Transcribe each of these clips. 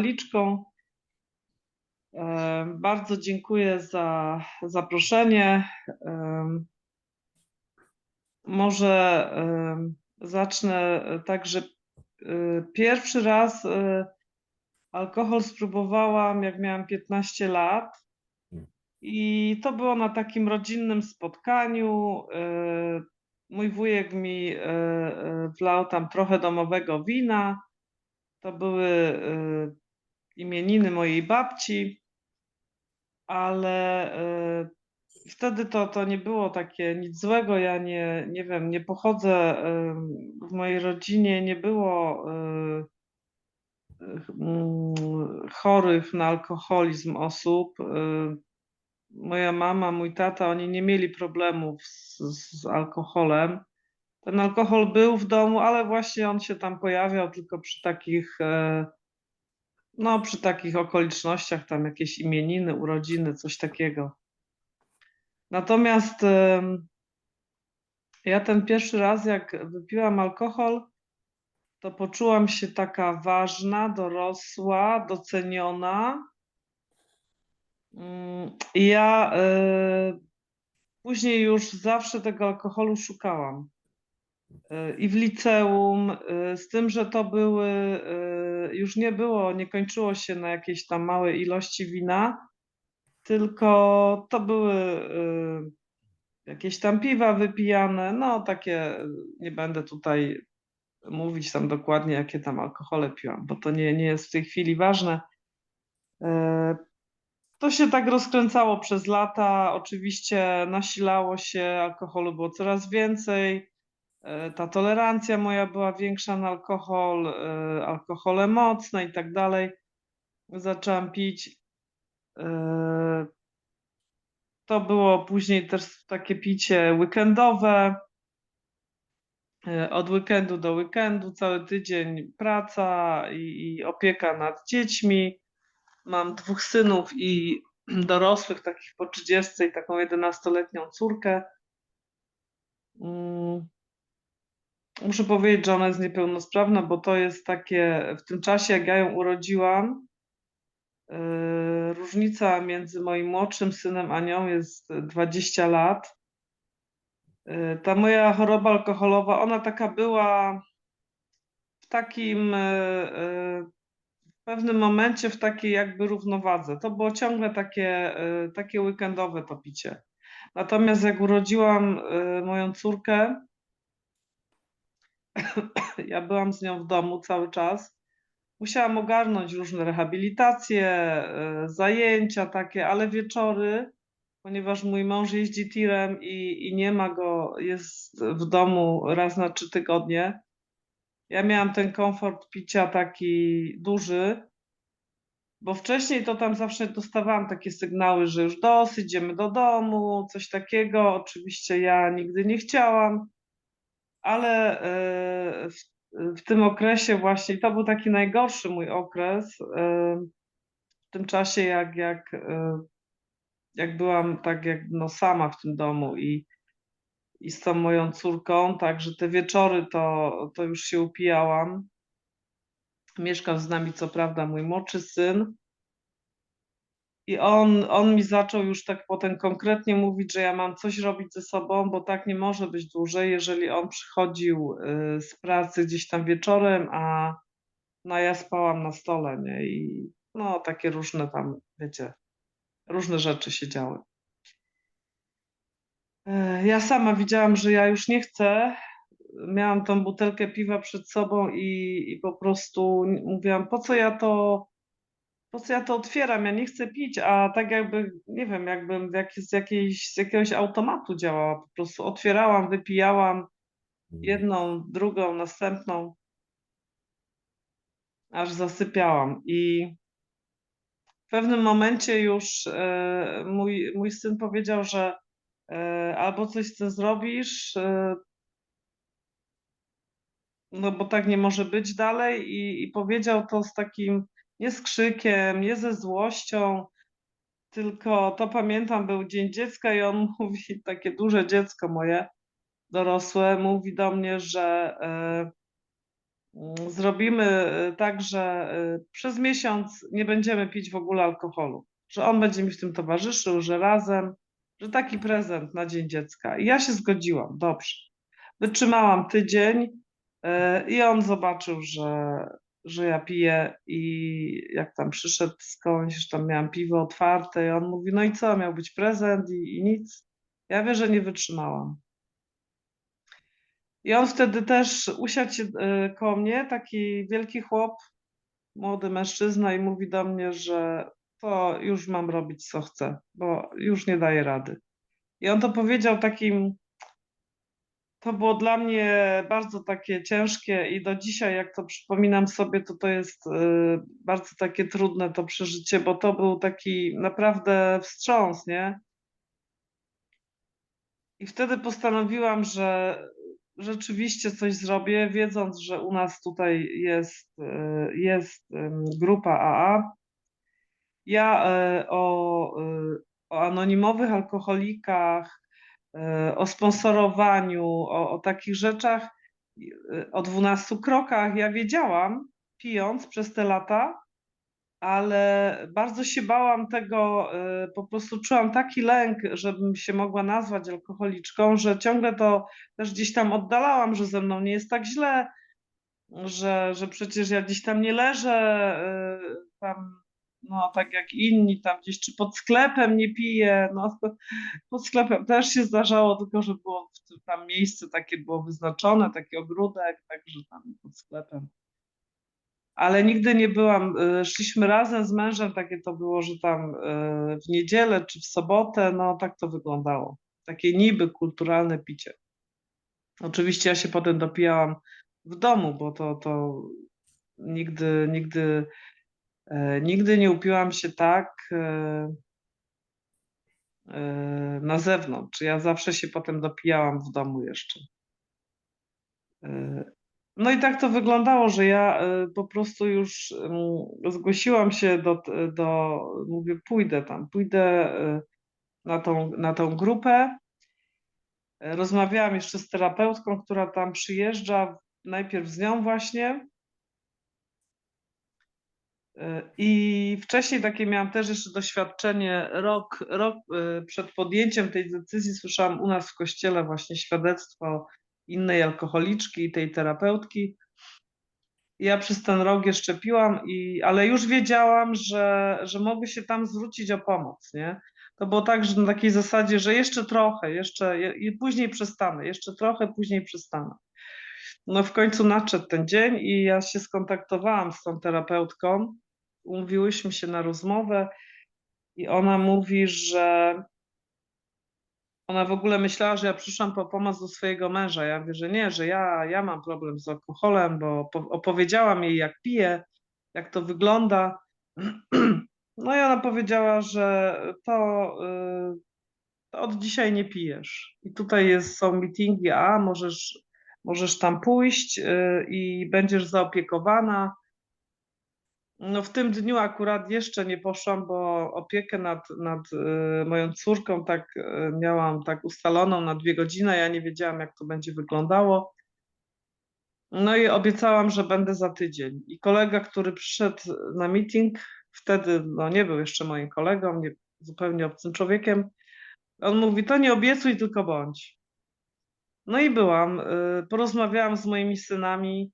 Liczką. E, Bardzo dziękuję za zaproszenie. Em, Może em, zacznę tak, że e, pierwszy raz e, alkohol spróbowałam, jak miałam 15 lat. I to było na takim rodzinnym spotkaniu. e, Mój wujek mi e, e, wlał tam trochę domowego wina. To były e, imieniny mojej babci, ale e, wtedy to, to nie było takie nic złego. Ja nie, nie wiem, nie pochodzę, em, w mojej rodzinie nie było mm, chorych na alkoholizm osób. Moja mama, mój tata, oni nie mieli problemów z, z alkoholem. Ten alkohol był w domu, ale właśnie on się tam pojawiał tylko przy takich, no przy takich okolicznościach, tam jakieś imieniny, urodziny, coś takiego. Natomiast ja ten pierwszy raz, jak wypiłam alkohol, to poczułam się taka ważna, dorosła, doceniona. Mm, I ja e, później już zawsze tego alkoholu szukałam. E, I w liceum, e, z tym, że to były, e, już nie było, nie kończyło się na jakiejś tam małej ilości wina, tylko to były jakieś tam piwa wypijane, no takie, nie będę tutaj mówić tam dokładnie, jakie tam alkohole piłam, bo to nie, nie jest w tej chwili ważne. To się tak rozkręcało przez lata. Oczywiście nasilało się, alkoholu było coraz więcej. E, Ta tolerancja moja była większa na alkohol, e, alkohole mocne i tak dalej. Zaczęłam pić. E, To było później też takie picie weekendowe. Od weekendu do weekendu, cały tydzień praca i, i opieka nad dziećmi. Mam dwóch synów i dorosłych, takich po 30 i taką 11-letnią córkę. Muszę powiedzieć, że ona jest niepełnosprawna, bo to jest takie, w tym czasie jak ja ją urodziłam, yy, różnica między moim młodszym synem a nią jest 20 lat. Yy, Ta moja choroba alkoholowa, ona taka była w takim yy, w pewnym momencie w takiej jakby równowadze. To było ciągle takie, takie weekendowe to picie. Natomiast jak urodziłam moją córkę, ja byłam z nią w domu cały czas. Musiałam ogarnąć różne rehabilitacje, y, zajęcia takie, ale wieczory, ponieważ mój mąż jeździ tirem i, i nie ma go, jest w domu raz na trzy tygodnie. Ja miałam ten komfort picia taki duży, bo wcześniej to tam zawsze dostawałam takie sygnały, że już dosyć, idziemy do domu, coś takiego. Oczywiście ja nigdy nie chciałam, ale e, w, w tym okresie właśnie, to był taki najgorszy mój okres, e, w tym czasie jak, jak, e, jak byłam tak jak no sama w tym domu i, i z tą moją córką, także te wieczory to, to już się upijałam. Mieszkał z nami co prawda mój młodszy syn. I on, on mi zaczął już tak potem konkretnie mówić, że ja mam coś robić ze sobą, bo tak nie może być dłużej, jeżeli on przychodził y, z pracy gdzieś tam wieczorem, a no ja spałam na stole, nie? I no takie różne tam, wiecie, różne rzeczy się działy. E, Ja sama widziałam, że ja już nie chcę. Miałam tą butelkę piwa przed sobą i, i po prostu mówiłam, po co ja to, po co ja to otwieram? Ja nie chcę pić, a tak jakby, nie wiem, jakbym jak, z, jakiejś, z jakiegoś automatu działała. Po prostu otwierałam, wypijałam jedną, drugą, następną, aż zasypiałam. I w pewnym momencie już e, mój, mój syn powiedział, że e, albo coś z tym zrobisz, e, no bo tak nie może być dalej i, i powiedział to z takim nie z krzykiem, nie ze złością, tylko to pamiętam, był Dzień Dziecka i on mówi, takie duże dziecko moje, dorosłe, mówi do mnie, że e, mm, zrobimy y, tak, że y, przez miesiąc nie będziemy pić w ogóle alkoholu, że on będzie mi w tym towarzyszył, że razem, że taki prezent na Dzień Dziecka. I ja się zgodziłam, dobrze. Wytrzymałam tydzień y, i on zobaczył, że, że ja piję i jak tam przyszedł skądś, że tam miałam piwo otwarte i on mówi, no i co, miał być prezent i, i nic. Ja wiem, że nie wytrzymałam. I on wtedy też usiadł się y, koło mnie, taki wielki chłop, młody mężczyzna i mówi do mnie, że to już mam robić co chcę, bo już nie daję rady. I on to powiedział takim, to było dla mnie bardzo takie ciężkie i do dzisiaj, jak to przypominam sobie, to to jest y, bardzo takie trudne to przeżycie, bo to był taki naprawdę wstrząs, nie? I wtedy postanowiłam, że rzeczywiście coś zrobię, wiedząc, że u nas tutaj jest, y, jest grupa AA. Ja y, o, o anonimowych alkoholikach, o sponsorowaniu, o, o takich rzeczach, y, o 12 krokach. Ja wiedziałam, pijąc przez te lata, ale bardzo się bałam tego, y, po prostu czułam taki lęk, żebym się mogła nazwać alkoholiczką, że ciągle to też gdzieś tam oddalałam, że ze mną nie jest tak źle, że, że przecież ja gdzieś tam nie leżę, tam, no tak jak inni, tam gdzieś czy pod sklepem nie piję, no pod sklepem też się zdarzało, tylko że było tam miejsce takie było wyznaczone, taki ogródek, także tam pod sklepem ale nigdy nie byłam, y, szliśmy razem z mężem, takie to było, że tam y, w niedzielę czy w sobotę, no tak to wyglądało. Takie niby kulturalne picie. Oczywiście ja się potem dopijałam w domu, bo to, to nigdy, nigdy, nigdy nie upiłam się tak e, e, na zewnątrz. Ja zawsze się potem dopijałam w domu jeszcze. No i tak to wyglądało, że ja po prostu już zgłosiłam się do, do mówię, pójdę tam, pójdę na tą, na tą grupę. Rozmawiałam jeszcze z terapeutką, która tam przyjeżdża, najpierw z nią właśnie. Y, I wcześniej takie miałam też jeszcze doświadczenie, rok, rok przed podjęciem tej decyzji słyszałam u nas w kościele właśnie świadectwo innej alkoholiczki i tej terapeutki. Ja przez ten rok jeszcze piłam, i, ale już wiedziałam, że, że mogę się tam zwrócić o pomoc, nie? To było tak, że na takiej zasadzie, że jeszcze trochę, jeszcze i później przestanę, jeszcze trochę, później przestanę. No w końcu nadszedł ten dzień i ja się skontaktowałam z tą terapeutką, umówiłyśmy się na rozmowę i ona mówi, że ona w ogóle myślała, że ja przyszłam po pomoc do swojego męża. Ja mówię, że nie, że ja, ja mam problem z alkoholem, bo opowiedziałam jej, jak piję, jak to wygląda. No i ona powiedziała, że to, y, to od dzisiaj nie pijesz. I tutaj jest, są meetingi, a możesz, możesz tam pójść y, i będziesz zaopiekowana no w tym dniu akurat jeszcze nie poszłam, bo opiekę nad, nad y, moją córką tak y, miałam tak ustaloną na dwie godziny, ja nie wiedziałam jak to będzie wyglądało. No i obiecałam, że będę za tydzień. I kolega, który przyszedł na meeting, wtedy no nie był jeszcze moim kolegą, nie, zupełnie obcym człowiekiem, on mówi, to nie obiecuj, tylko bądź. No i byłam, y, porozmawiałam z moimi synami,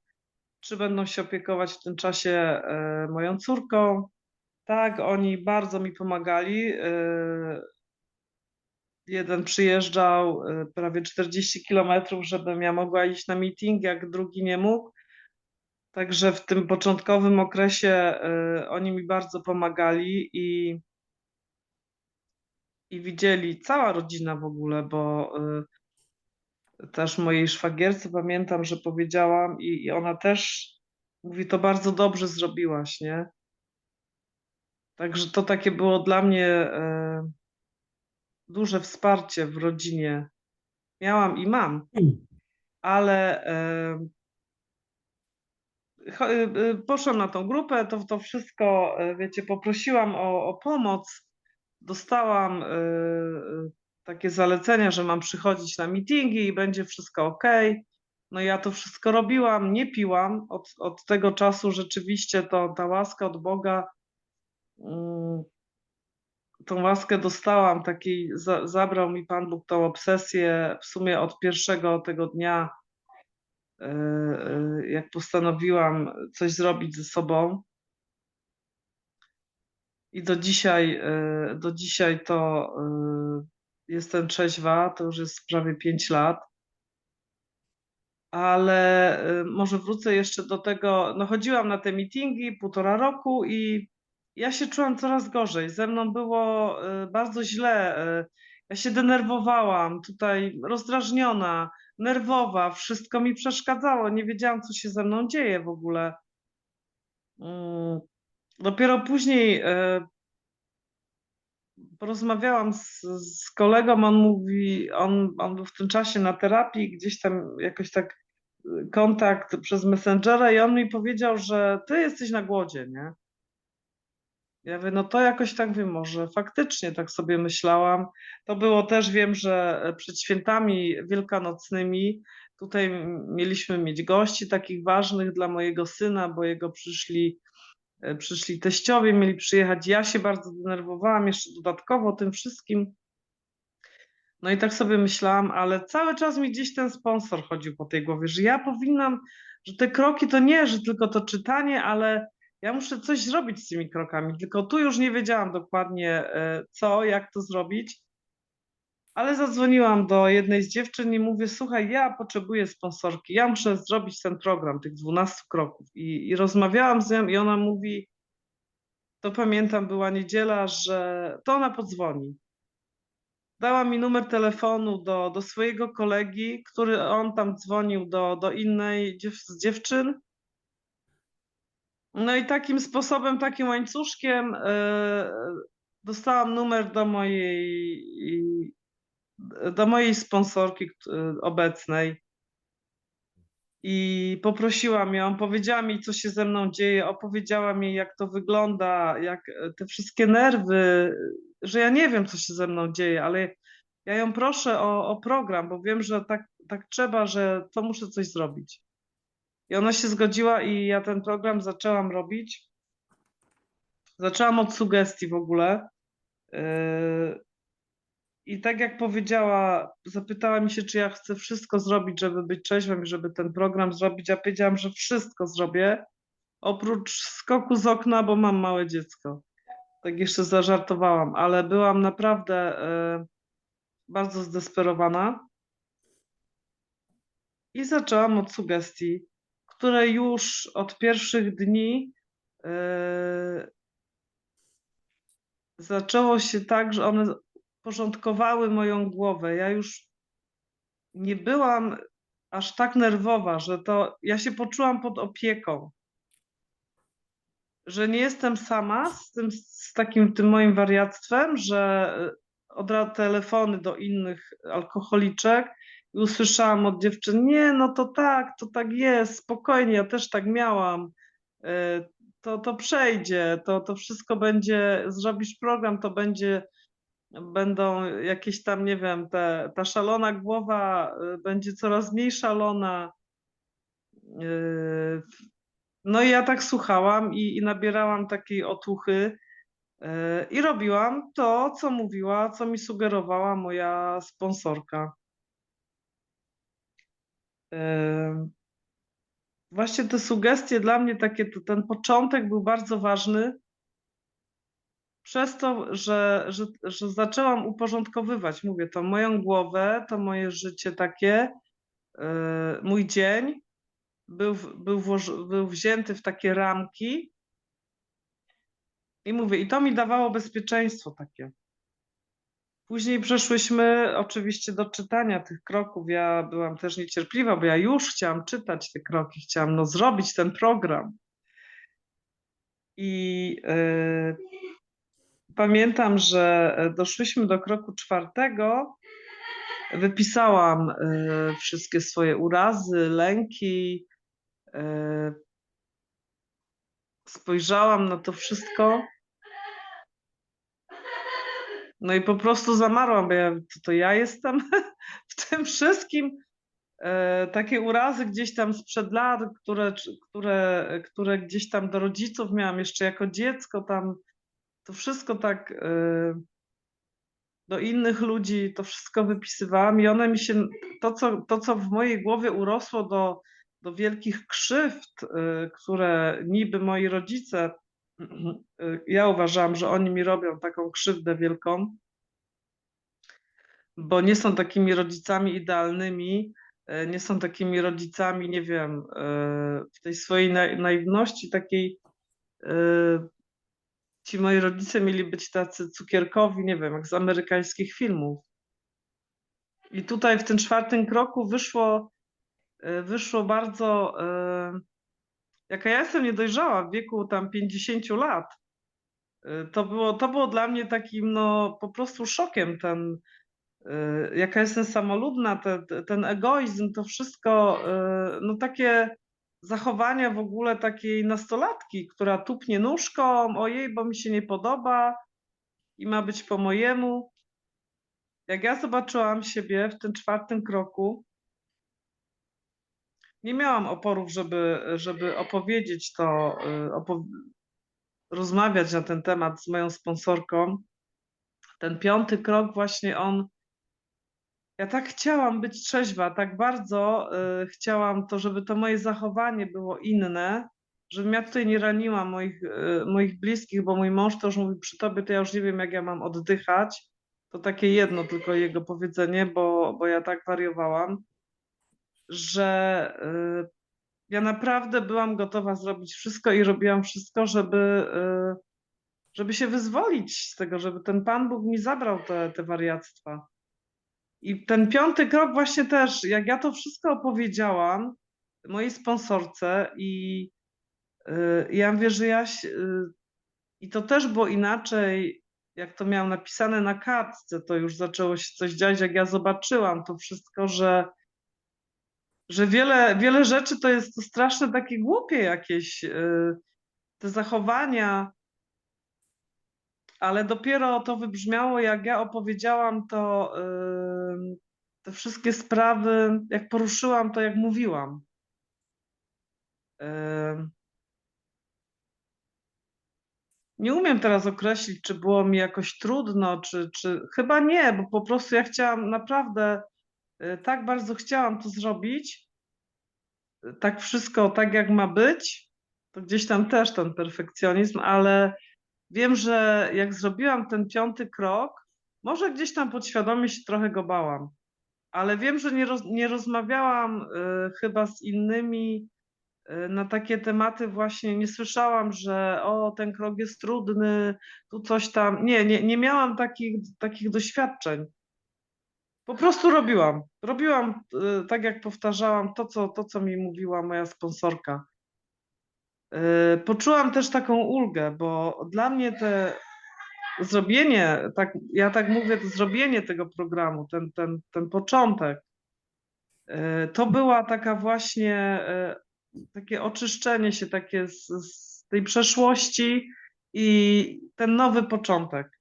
czy będą się opiekować w tym czasie e, moją córką. Tak, oni bardzo mi pomagali. E, jeden przyjeżdżał e, prawie 40 kilometrów, żebym ja mogła iść na meeting, jak drugi nie mógł. Także w tym początkowym okresie oni mi bardzo pomagali i, i widzieli, cała rodzina w ogóle, bo też mojej szwagierce pamiętam, że powiedziałam i, i ona też mówi, to bardzo dobrze zrobiłaś, nie? Także to takie było dla mnie e, duże wsparcie w rodzinie. Miałam i mam, ale e, e, poszłam na tą grupę, to, to wszystko, e, wiecie, poprosiłam o, o pomoc, dostałam e, takie zalecenia, że mam przychodzić na meetingi i będzie wszystko ok. No ja to wszystko robiłam, nie piłam. Od, od tego czasu rzeczywiście to ta łaska od Boga, mm, tą łaskę dostałam, takiej, za, zabrał mi Pan Bóg tą obsesję w sumie od pierwszego tego dnia, e, e, jak postanowiłam coś zrobić ze sobą. I do dzisiaj, e, do dzisiaj to jestem trzeźwa, to już jest prawie 5 lat. Ale e, może wrócę jeszcze do tego, no chodziłam na te meetingi półtora roku i ja się czułam coraz gorzej. Ze mną było bardzo źle. Ja się denerwowałam, tutaj rozdrażniona, nerwowa, wszystko mi przeszkadzało. Nie wiedziałam, co się ze mną dzieje w ogóle. Mm, Dopiero później porozmawiałam z, z kolegą, on mówi, on, on był w tym czasie na terapii, gdzieś tam jakoś tak y, kontakt przez Messengera i on mi powiedział, że ty jesteś na głodzie, nie? Ja mówię, no to jakoś tak wiem, może faktycznie tak sobie myślałam. To było też, wiem, że przed świętami wielkanocnymi tutaj mieliśmy mieć gości takich ważnych dla mojego syna, bo jego przyszli E, przyszli teściowie, mieli przyjechać. Ja się bardzo denerwowałam jeszcze dodatkowo tym wszystkim. No i tak sobie myślałam, ale cały czas mi gdzieś ten sponsor chodził po tej głowie, że ja powinnam, że te kroki to nie, że tylko to czytanie, ale ja muszę coś zrobić z tymi krokami. Tylko tu już nie wiedziałam dokładnie e, co, jak to zrobić. Ale zadzwoniłam do jednej z dziewczyn i mówię: Słuchaj, ja potrzebuję sponsorki, ja muszę zrobić ten program, tych 12 kroków. I, i rozmawiałam z nią, i ona mówi: To pamiętam, była niedziela, że to ona podzwoni. Dała mi numer telefonu do, do swojego kolegi, który on tam dzwonił do, do innej dziew, z dziewczyn. No i takim sposobem, takim łańcuszkiem yy, dostałam numer do mojej do mojej sponsorki obecnej i poprosiłam ją, powiedziała mi, co się ze mną dzieje, opowiedziała mi, jak to wygląda, jak te wszystkie nerwy, że ja nie wiem, co się ze mną dzieje, ale ja ją proszę o, o program, bo wiem, że tak, tak trzeba, że to muszę coś zrobić. I ona się zgodziła i ja ten program zaczęłam robić. Zaczęłam od sugestii w ogóle. Yy, i tak jak powiedziała, zapytała mi się, czy ja chcę wszystko zrobić, żeby być trzeźwym i żeby ten program zrobić. Ja powiedziałam, że wszystko zrobię, oprócz skoku z okna, bo mam małe dziecko. Tak jeszcze zażartowałam, ale byłam naprawdę y, bardzo zdesperowana. I zaczęłam od sugestii, które już od pierwszych dni y, zaczęło się tak, że one porządkowały moją głowę. Ja już nie byłam aż tak nerwowa, że to ja się poczułam pod opieką. Że nie jestem sama z tym z takim tym moim wariactwem, że od telefony do innych alkoholiczek i usłyszałam od dziewczyn, nie, no to tak, to tak jest, spokojnie, ja też tak miałam. E, to, to przejdzie, to, to wszystko będzie, zrobisz program, to będzie będą jakieś tam, nie wiem, te, ta szalona głowa y, będzie coraz mniej szalona. Y, no i ja tak słuchałam i, i nabierałam takiej otuchy y, i robiłam to, co mówiła, co mi sugerowała moja sponsorka. Właśnie te sugestie dla mnie takie, ten początek był bardzo ważny, przez to, że, że, że zaczęłam uporządkowywać, mówię, to moją głowę, to moje życie takie, yy, mój dzień był, był, był wzięty w takie ramki i mówię, i to mi dawało bezpieczeństwo takie. Później przeszłyśmy oczywiście do czytania tych kroków. Ja byłam też niecierpliwa, bo ja już chciałam czytać te kroki, chciałam no, zrobić ten program. I yy, pamiętam, że e, doszliśmy do kroku czwartego. Wypisałam e, wszystkie swoje urazy, lęki. E, spojrzałam na to wszystko. No i po prostu zamarłam, bo ja, to, to ja jestem w tym wszystkim. e, takie urazy gdzieś tam sprzed lat, które, które, które gdzieś tam do rodziców miałam jeszcze jako dziecko, tam to wszystko tak e, do innych ludzi, to wszystko wypisywałam i one mi się, to co, to co w mojej głowie urosło do, do wielkich krzywd, e, które niby moi rodzice, ja uważałam, że oni mi robią taką krzywdę wielką, bo nie są takimi rodzicami idealnymi, nie są takimi rodzicami, nie wiem, w tej swojej naiwności takiej. E, ci moi rodzice mieli być tacy cukierkowi, nie wiem, jak z amerykańskich filmów. I tutaj w tym czwartym kroku wyszło, wyszło bardzo, jaka ja jestem niedojrzała w wieku tam 50 lat. To było, to było dla mnie takim, no, po prostu szokiem ten, jaka jestem samolubna, te, ten egoizm, to wszystko, no takie zachowania w ogóle takiej nastolatki, która tupnie nóżką, ojej, bo mi się nie podoba i ma być po mojemu. Jak ja zobaczyłam siebie w tym czwartym kroku, nie miałam oporów, żeby, żeby opowiedzieć to, y, rozmawiać na ten temat z moją sponsorką. Ten piąty krok właśnie on ja tak chciałam być trzeźwa, tak bardzo y, chciałam to, żeby to moje zachowanie było inne, żebym ja tutaj nie raniła moich, y, moich bliskich, bo mój mąż już mówi, przy tobie to ja już nie wiem, jak ja mam oddychać. To takie jedno tylko jego powiedzenie, bo, bo ja tak wariowałam, że y, ja naprawdę byłam gotowa zrobić wszystko i robiłam wszystko, żeby, y, żeby się wyzwolić z tego, żeby ten Pan Bóg mi zabrał te, te wariactwa. I ten piąty krok właśnie też, jak ja to wszystko opowiedziałam mojej sponsorce i yy, ja mówię, że ja yy, i to też było inaczej, jak to miałam napisane na kartce, to już zaczęło się coś dziać, jak ja zobaczyłam to wszystko, że, że wiele, wiele rzeczy to jest to straszne takie głupie jakieś, yy, te zachowania, ale dopiero to wybrzmiało, jak ja opowiedziałam to, te wszystkie sprawy, jak poruszyłam to, jak mówiłam. Nie umiem teraz określić, czy było mi jakoś trudno, czy, czy chyba nie, bo po prostu ja chciałam naprawdę, yy, tak bardzo chciałam to zrobić, tak wszystko tak jak ma być, to gdzieś tam też ten perfekcjonizm, ale wiem, że jak zrobiłam ten piąty krok, może gdzieś tam podświadomie się trochę go bałam, ale wiem, że nie, roz, nie rozmawiałam y, chyba z innymi y, na takie tematy właśnie, nie słyszałam, że o, ten krok jest trudny, tu coś tam. Nie, nie, nie miałam takich, takich doświadczeń. Po prostu robiłam. Robiłam, y, tak jak powtarzałam, to co, to, co mi mówiła moja sponsorka. Yy, poczułam też taką ulgę, bo dla mnie te zrobienie, tak, ja tak mówię, to zrobienie tego programu, ten, ten, ten początek, yy, to była taka właśnie yy, takie oczyszczenie się takie z, z tej przeszłości i ten nowy początek.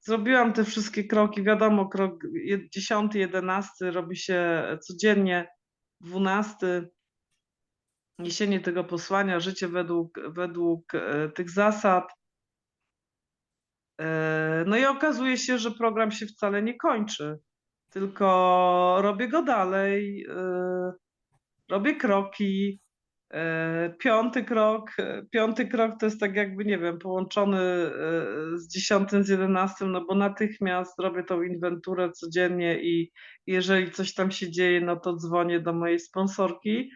Zrobiłam te wszystkie kroki, wiadomo, krok 10, 11 robi się codziennie, 12 niesienie tego posłania, życie według, według e, tych zasad. E, no i okazuje się, że program się wcale nie kończy, tylko robię go dalej, e, robię kroki. Piąty krok, piąty krok to jest tak jakby, nie wiem, połączony z dziesiątym, z jedenastym, no bo natychmiast robię tą inwenturę codziennie i jeżeli coś tam się dzieje, no to dzwonię do mojej sponsorki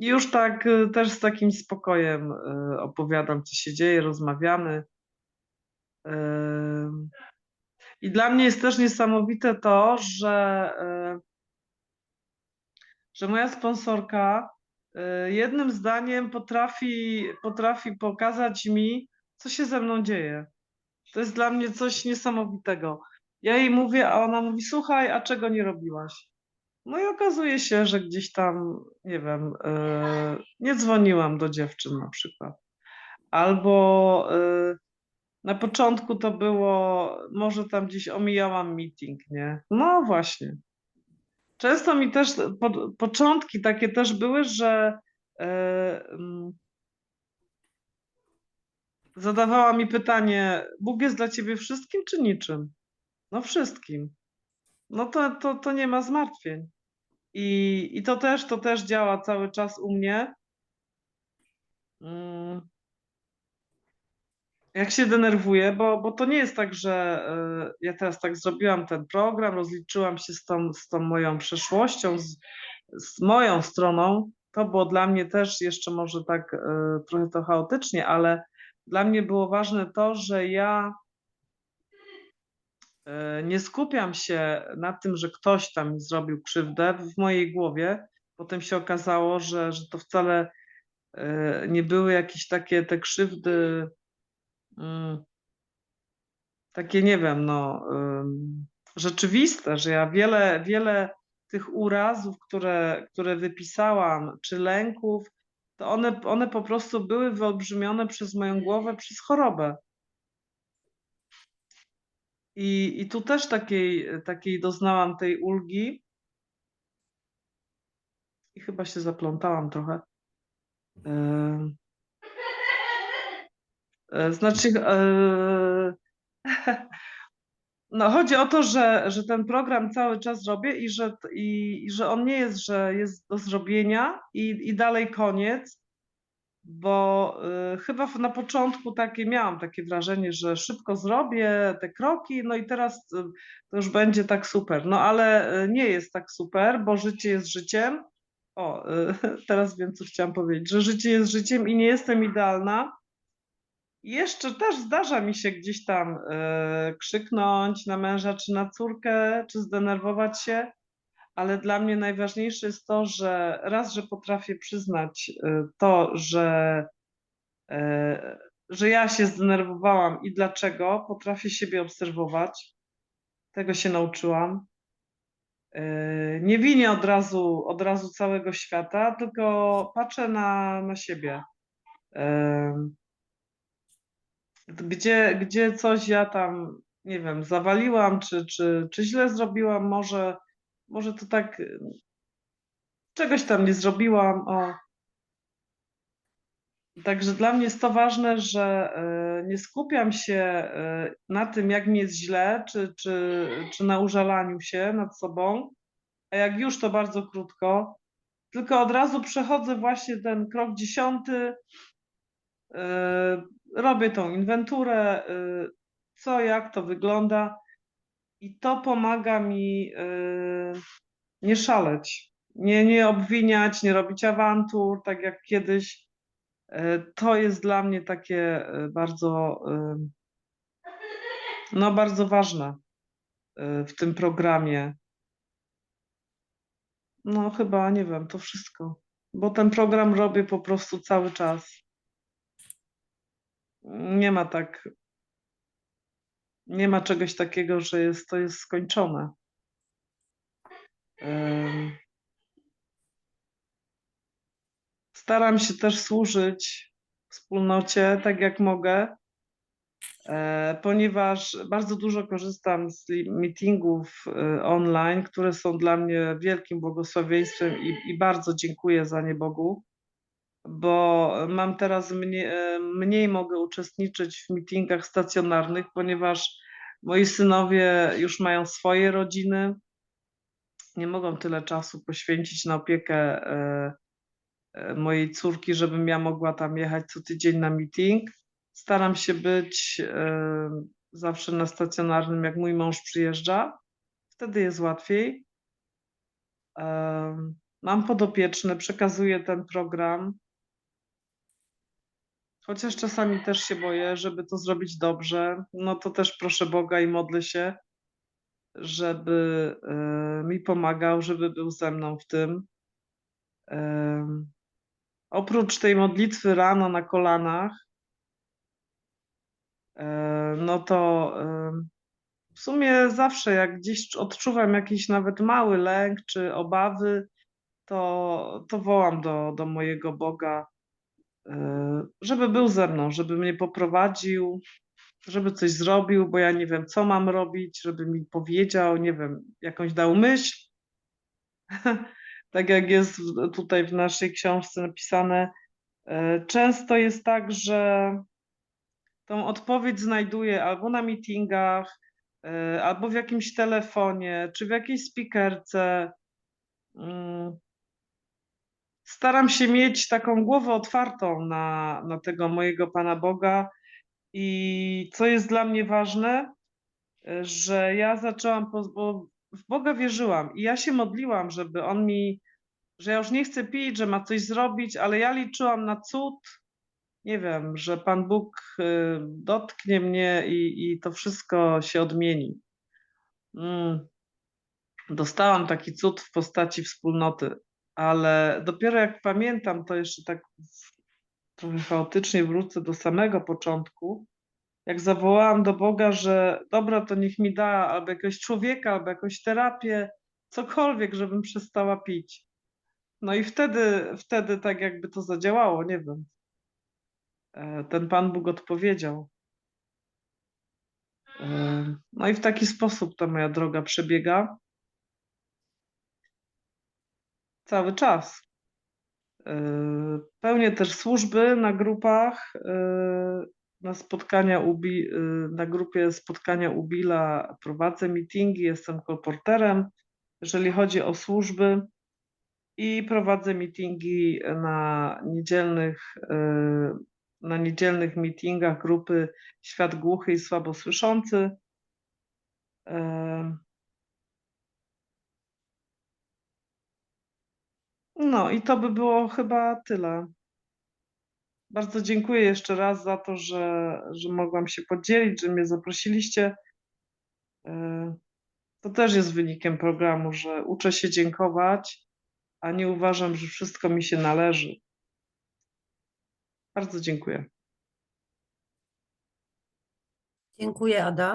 i już tak y, też z takim spokojem y, opowiadam, co się dzieje, rozmawiamy. I dla mnie jest też niesamowite to, że, y, że moja sponsorka jednym zdaniem potrafi, potrafi pokazać mi, co się ze mną dzieje. To jest dla mnie coś niesamowitego. Ja jej mówię, a ona mówi: Słuchaj, a czego nie robiłaś? No i okazuje się, że gdzieś tam, nie wiem, yy, nie dzwoniłam do dziewczyn na przykład. Albo yy, na początku to było, może tam gdzieś omijałam meeting, nie? No właśnie. Często mi też po, początki takie też były, że e, mm, zadawała mi pytanie: Bóg jest dla ciebie wszystkim czy niczym? No, wszystkim. No to, to, to nie ma zmartwień. I, I to też, to też działa cały czas u mnie. Mm. Jak się denerwuję, bo, bo to nie jest tak, że y, ja teraz tak zrobiłam ten program, rozliczyłam się z tą, z tą moją przeszłością, z, z moją stroną. To było dla mnie też jeszcze może tak y, trochę to chaotycznie, ale dla mnie było ważne to, że ja nie skupiam się na tym, że ktoś tam mi zrobił krzywdę w mojej głowie. Potem się okazało, że, że to wcale nie były jakieś takie te krzywdy Mm. takie, nie wiem, no, rzeczywiste, że ja wiele, wiele tych urazów, które, które wypisałam, czy lęków, to one, one po prostu były wyolbrzymione przez moją głowę, przez chorobę. I, i tu też takiej, takiej doznałam tej ulgi. I chyba się zaplątałam trochę. E, znaczy, e, no chodzi o to, że, że ten program cały czas robię i że, i, i że on nie jest, że jest do zrobienia i, i dalej koniec, bo y, chyba na początku takie miałam takie wrażenie, że szybko zrobię te kroki, no i teraz y, to już będzie tak super. No ale nie jest tak super, bo życie jest życiem. O, y, teraz wiem, co chciałam powiedzieć, że życie jest życiem i nie jestem idealna jeszcze też zdarza mi się gdzieś tam krzyknąć na męża czy na córkę, czy zdenerwować się, ale dla mnie najważniejsze jest to, że raz, że potrafię przyznać e, to, że, e, że ja się zdenerwowałam i dlaczego, potrafię siebie obserwować. Tego się nauczyłam. Nie winię od razu, od razu całego świata, tylko patrzę na, na siebie gdzie, gdzie coś ja tam, nie wiem, zawaliłam, czy, czy, czy źle zrobiłam, może, może to tak czegoś tam nie zrobiłam. O. Także dla mnie jest to ważne, że e, nie skupiam się e, na tym, jak mi jest źle, czy, czy, czy na użalaniu się nad sobą, a jak już to bardzo krótko, tylko od razu przechodzę właśnie ten krok dziesiąty, robię tą inwenturę, y, co, jak to wygląda i to pomaga mi y, nie szaleć, nie, nie obwiniać, nie robić awantur, tak jak kiedyś. Y, to jest dla mnie takie bardzo, no bardzo ważne w tym programie. No chyba, nie wiem, to wszystko, bo ten program robię po prostu cały czas nie ma tak, nie ma czegoś takiego, że jest, to jest skończone. Staram się też służyć wspólnocie tak jak mogę, e, ponieważ bardzo dużo korzystam z meetingów e, online, które są dla mnie wielkim błogosławieństwem i, i bardzo dziękuję za nie Bogu bo mam teraz mniej, mniej mogę uczestniczyć w meetingach stacjonarnych, ponieważ moi synowie już mają swoje rodziny, nie mogą tyle czasu poświęcić na opiekę e, e, mojej córki, żebym ja mogła tam jechać co tydzień na meeting. Staram się być e, zawsze na stacjonarnym, jak mój mąż przyjeżdża. Wtedy jest łatwiej. Mam podopieczne, przekazuję ten program. Chociaż czasami też się boję, żeby to zrobić dobrze, no to też proszę Boga i modlę się, żeby e, mi pomagał, żeby był ze mną w tym. E, oprócz tej modlitwy rano na kolanach, e, no to w sumie zawsze, jak gdzieś odczuwam jakiś nawet mały lęk czy obawy, to, to wołam do, do mojego Boga żeby był ze mną, żeby mnie poprowadził, żeby coś zrobił, bo ja nie wiem, co mam robić, żeby mi powiedział, nie wiem, jakąś dał myśl, tak jak jest tutaj w naszej książce napisane, e, często jest tak, że tą odpowiedź znajduję albo na meetingach, e, albo w jakimś telefonie, czy w jakiejś speakerce. Staram się mieć taką głowę otwartą na, na tego mojego Pana Boga i co jest dla mnie ważne, e, że ja zaczęłam, bo w Boga wierzyłam i ja się modliłam, żeby On mi, że ja już nie chcę pić, że ma coś zrobić, ale ja liczyłam na cud, nie wiem, że Pan Bóg y, dotknie mnie i, i to wszystko się odmieni. Mm. Dostałam taki cud w postaci wspólnoty, ale dopiero jak pamiętam, to jeszcze tak trochę chaotycznie wrócę do samego początku, jak zawołałam do Boga, że dobra, to niech mi da albo jakiegoś człowieka, albo jakąś terapię, cokolwiek, żebym przestała pić. No i wtedy, wtedy tak jakby to zadziałało, nie wiem. E, Ten Pan Bóg odpowiedział. E, No i w taki sposób ta moja droga przebiega cały czas. E, Pełnię też służby na grupach, e, na spotkania u Bi- e, na grupie spotkania u Billa prowadzę meetingi, jestem kolporterem, jeżeli chodzi o służby i prowadzę meetingi na niedzielnych, na niedzielnych meetingach grupy Świat Głuchy i Słabosłyszący. No i to by było chyba tyle. Bardzo dziękuję jeszcze raz za to, że, że mogłam się podzielić, że mnie zaprosiliście. E, To też jest wynikiem programu, że uczę się dziękować, a nie uważam, że wszystko mi się należy. Bardzo dziękuję. Dziękuję, Ada.